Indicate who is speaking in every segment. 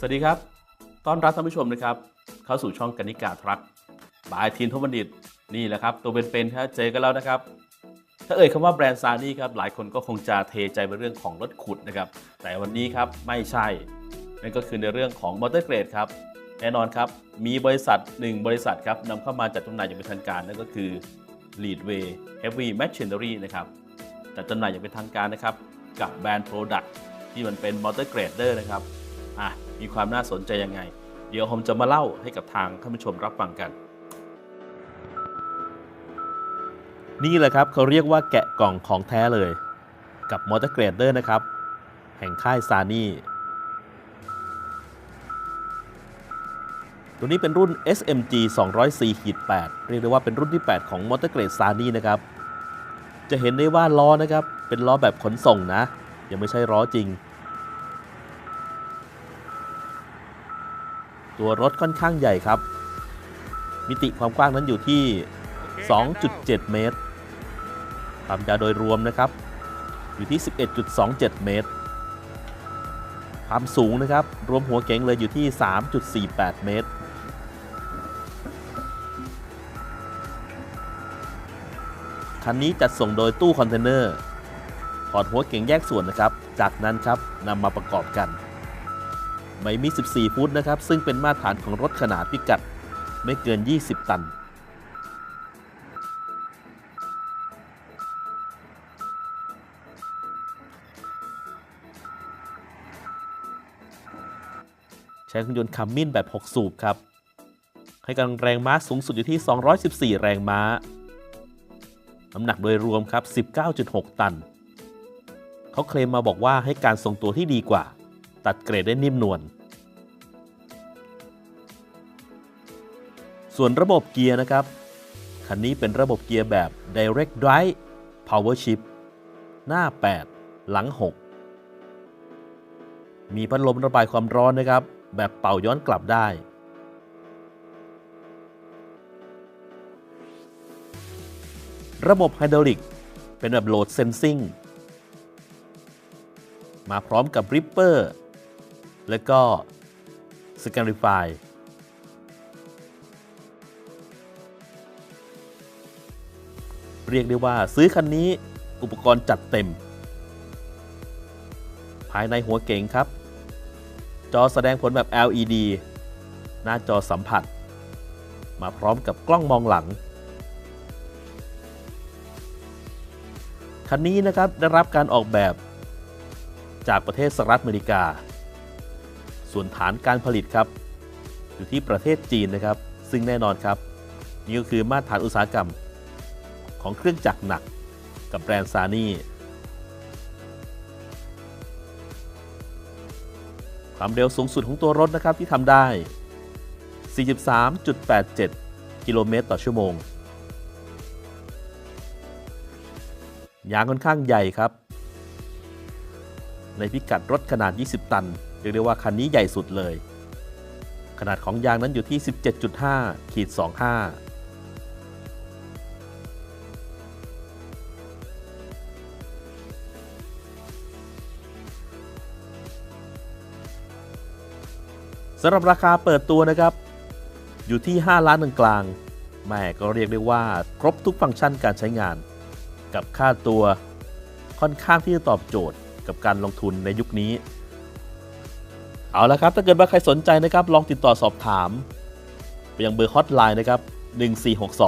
Speaker 1: สวัสดีครับ ต้อนรับท่านผู้ชมนะครับ เข้าสู่ช่องกนิกาทรัคบายทีนทบัณฑิตนี่แหละครับ ตัวเป็นๆถ้าเจอกันแล้วนะครับ ถ้าเอ่ยคำว่าแบรนด์ซานี่ครับ หลายคนก็คงจะเทใจไปเรื่องของรถขุดนะครับ แต่วันนี้ครับไม่ใช่ นั่นก็คือในเรื่องของมอเตอร์เกรดครับ แน่นอนครับ มีบริษัทหนึ่งบริษัทครับนำเข้ามาจัดจำหน่ายอย่างเป็นทางการ นั่นก็คือ Leadway Heavy Machinery นะครับ จัดจำหน่ายอย่างเป็นทางการนะครับ กับแบรนด์ Product ที่มันเป็นมอเตอร์เกรดเดอร์นะครับ อะ มีความน่าสนใจยังไง เดี๋ยวผมจะมาเล่าให้กับทางท่านผู้ชมรับฟังกัน นี่แหละครับเขาเรียกว่าแกะกล่องของแท้เลย กับมอเตอร์เกรดเดอร์นะครับ แห่งค่ายซานี่ตัวนี้เป็นรุ่น SMG 204-8 เรียกได้ว่าเป็นรุ่นที่ 8 ของมอเตอร์เกรดซานี่นะครับ จะเห็นได้ว่าล้อนะครับ เป็นล้อแบบขนส่งนะ ยังไม่ใช่ล้อจริง ตัวรถค่อนข้างใหญ่ครับ มิติความกว้างนั้นอยู่ที่ 2.7 เมตร ความยาวโดยรวมนะครับ อยู่ที่ 11.27 เมตร ความสูงนะครับ รวมหัวเก๋งเลยอยู่ที่ 3.48 เมตรคันนี้จัดส่งโดยตู้คอนเทนเนอร์ถอดหัวเก๋งแยกส่วนนะครับ จากนั้นครับนำมาประกอบกัน ไม่มี 14 ฟุตนะครับ ซึ่งเป็นมาตรฐานของรถขนาดพิกัดไม่เกิน 20 ตัน ใช้เครื่องยนต์คัมมินแบบ 6 สูบครับ ให้กำลังแรงม้าสูงสุดอยู่ที่ 214 แรงม้า น้ำหนักโดยรวมครับ 19.6 ตัน เขาเคลมมาบอกว่าให้การทรงตัวที่ดีกว่า ตัดเกรดได้นิ่มนวล ส่วนระบบเกียร์นะครับ คันนี้เป็นระบบเกียร์แบบ Direct Drive Power Shift หน้า 8 หลัง 6 มีพัดลมระบายความร้อนนะครับ แบบเป่าย้อนกลับได้ ระบบไฮดรอลิกเป็นแบบโหลดเซนซิงมาพร้อมกับ Ripper และก็ Scarify เรียกได้ว่าซื้อคันนี้อุปกรณ์จัดเต็ม ภายในหัวเก๋งครับ จอแสดงผลแบบ LED หน้าจอสัมผัส มาพร้อมกับกล้องมองหลัง คันนี้นะครับได้รับการออกแบบจากประเทศสหรัฐอเมริกา ส่วนฐานการผลิตครับ อยู่ที่ประเทศจีนนะครับ ซึ่งแน่นอนครับ นี่ก็คือมาตรฐานอุตสาหกรรม ของเครื่องจักรหนักกับแบรนด์ซานี่ความเร็วสูงสุดของตัวรถนะครับที่ทำได้ 43.87 กิโลเมตรต่อชั่วโมง ยางค่อนข้างใหญ่ครับ ในพิกัดรถขนาด 20 ตัน เรียกได้ว่าคันนี้ใหญ่สุดเลย ขนาดของยางนั้นอยู่ที่ 17.5ขีด25 สำหรับราคาเปิดตัวนะครับ อยู่ที่ 5 ล้านกลางแม่ก็เรียกได้ว่าครบทุกฟังก์ชันการใช้งาน กับค่าตัวค่อนข้างที่จะตอบโจทย์กับการลงทุนในยุคนี้ เอาละครับ ถ้าเกิดว่าใครสนใจนะครับ ลองติดต่อสอบถาม ไปยังเบอร์ฮอตไลน์นะครับ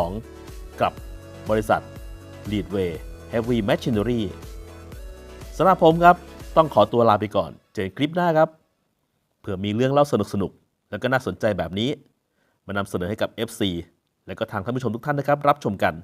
Speaker 1: 1462 กับบริษัท Leadway Heavy Machinery สำหรับผมครับ ต้องขอตัวลาไปก่อน เจอกันคลิปหน้าครับ เผื่อมีเรื่องเล่าสนุกสนุกแล้วก็น่าสนใจแบบนี้ มานำเสนอให้กับ FC และก็ทางท่านผู้ชมทุกท่านนะครับ รับชมกัน